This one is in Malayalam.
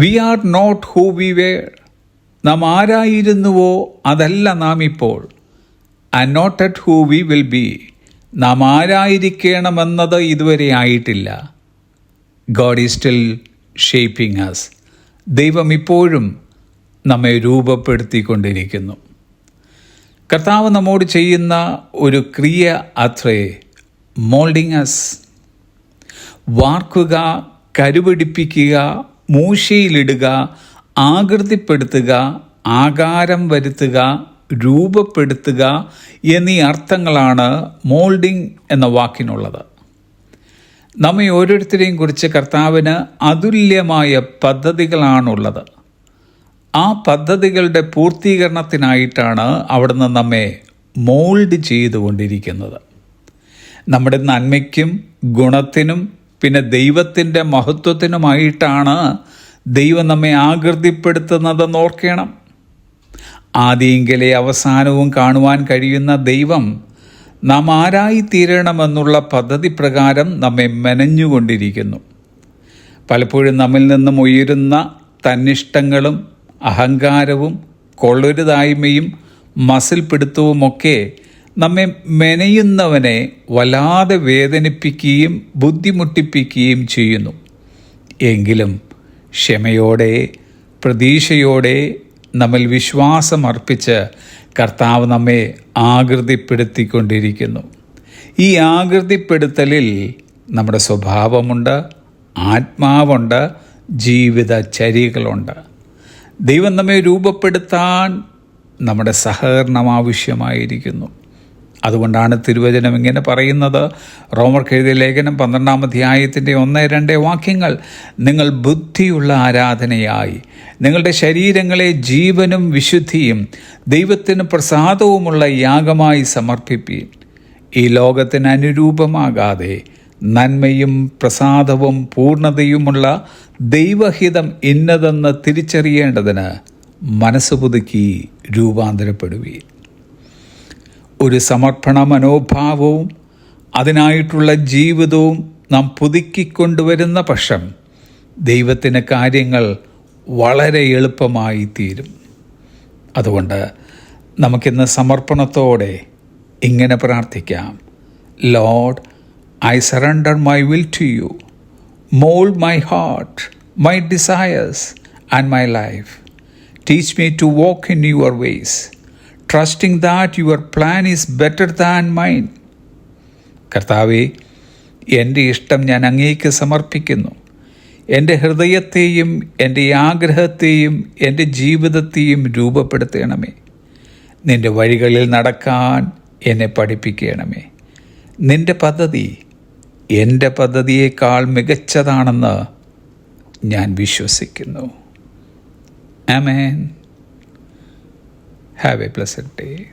We are not who we were നാം ആരായിരുന്നുവോ അതല്ല നാം ഇപ്പോൾ. And not at who we will be നാം ആരായിരിക്കണമെന്നത് ഇതുവരെ ആയിട്ടില്ല. God is still shaping us ദൈവം ഇപ്പോഴും നമ്മെ രൂപപ്പെടുത്തിക്കൊണ്ടിരിക്കുന്നു. കർത്താവ് നമ്മോട് ചെയ്യുന്ന ഒരു ക്രിയ അത്രേ മോൾഡിങ് അസ് വാർക്കുക കരുപിടിപ്പിക്കുക മൂശയിലിടുക ആകൃതിപ്പെടുത്തുക ആകാരം വരുത്തുക രൂപപ്പെടുത്തുക എന്നീ അർത്ഥങ്ങളാണ് മോൾഡിംഗ് എന്ന വാക്കിനുള്ളത്. നമ്മെ ഓരോരുത്തരെയും കുറിച്ച് കർത്താവിന് അതുല്യമായ പദ്ധതികളാണുള്ളത്. ആ പദ്ധതികളുടെ പൂർത്തീകരണത്തിനായിട്ടാണ് അവിടുന്ന് നമ്മെ മോൾഡ് ചെയ്തുകൊണ്ടിരിക്കുന്നത്. നമ്മുടെ നന്മയ്ക്കും ഗുണത്തിനും പിന്നെ ദൈവത്തിന്റെ മഹത്വത്തിനുമായിട്ടാണ് ദൈവം നമ്മെ ആകൃതിപ്പെടുത്തുന്നതെന്ന് ഓർക്കണം. ആദ്യങ്കിലെ അവസാനവും കാണുവാൻ കഴിയുന്ന ദൈവം നാം ആരായിത്തീരണമെന്നുള്ള പദ്ധതി പ്രകാരം നമ്മെ മെനഞ്ഞുകൊണ്ടിരിക്കുന്നു. പലപ്പോഴും നമ്മിൽ നിന്നും ഉയരുന്ന തന്നിഷ്ടങ്ങളും അഹങ്കാരവും കൊള്ളരുതായ്മയും മസിൽ പിടുത്തവുമൊക്കെ നമ്മെ മെനയുന്നവനെ വല്ലാതെ വേദനിപ്പിക്കുകയും ബുദ്ധിമുട്ടിപ്പിക്കുകയും ചെയ്യുന്നു. എങ്കിലും ക്ഷമയോടെ പ്രതീക്ഷയോടെ നമ്മൾ വിശ്വാസം അർപ്പിച്ച് കർത്താവ് നമ്മെ ആകൃതിപ്പെടുത്തിക്കൊണ്ടിരിക്കുന്നു. ഈ ആകൃതിപ്പെടുത്തലിൽ നമ്മുടെ സ്വഭാവമുണ്ട് ആത്മാവുണ്ട് ജീവിതചര്യകളുണ്ട്. ദൈവം നമ്മെ രൂപപ്പെടുത്താൻ നമ്മുടെ സഹകരണം ആവശ്യമായിരിക്കുന്നു. അതുകൊണ്ടാണ് തിരുവചനം ഇങ്ങനെ പറയുന്നത്. റോമർക്ക് എഴുതിയ ലേഖനം പന്ത്രണ്ടാം അധ്യായത്തിന്റെ ഒന്ന് രണ്ട് വാക്യങ്ങൾ. നിങ്ങൾ ബുദ്ധിയുള്ള ആരാധനയായി. നിങ്ങളുടെ ശരീരങ്ങളെ ജീവനും വിശുദ്ധിയും ദൈവത്തിന് പ്രസാദവുമുള്ള യാഗമായി സമർപ്പിപ്പീൻ. ഈ ലോകത്തിന് അനുരൂപമാകാതെ നന്മയും പ്രസാദവും പൂർണതയുമുള്ള ദൈവഹിതം ഇന്നതെന്ന് തിരിച്ചറിയേണ്ടതിന് മനസ്സ് പുതുക്കി രൂപാന്തരപ്പെടുവീൻ. ഒരു സമർപ്പണ മനോഭാവവും അതിനായിട്ടുള്ള ജീവിതവും നാം പുതുക്കിക്കൊണ്ടുവരുന്ന പക്ഷം ദൈവത്തിന് കാര്യങ്ങൾ വളരെ എളുപ്പമായി തീരും. അതുകൊണ്ട് നമുക്കിന്ന് സമർപ്പണത്തോടെ ഇങ്ങനെ പ്രാർത്ഥിക്കാം. Lord I surrender my will to you mould my heart my desires and my life teach me to walk in your ways trusting that your plan is better than mine കർത്താവെ എന്റെ ഇഷ്ടം ഞാൻ അങ്ങേക്ക് സമർപ്പിക്കുന്നു. എന്റെ ഹൃദയത്തെയും എന്റെ ആഗ്രഹത്തെയും എന്റെ ജീവിതത്തെയും രൂപപ്പെടുത്തണമേ. നിന്റെ വഴികളിൽ നടക്കാൻ എന്നെ പഠിപ്പിക്കണമേ. നിന്റെ പദ്ധതി എന്റെ പദ്ധതിയേക്കാൾ മികച്ചതാണെന്ന് ഞാൻ വിശ്വസിക്കുന്നു. ആമേൻ. Have a pleasant day.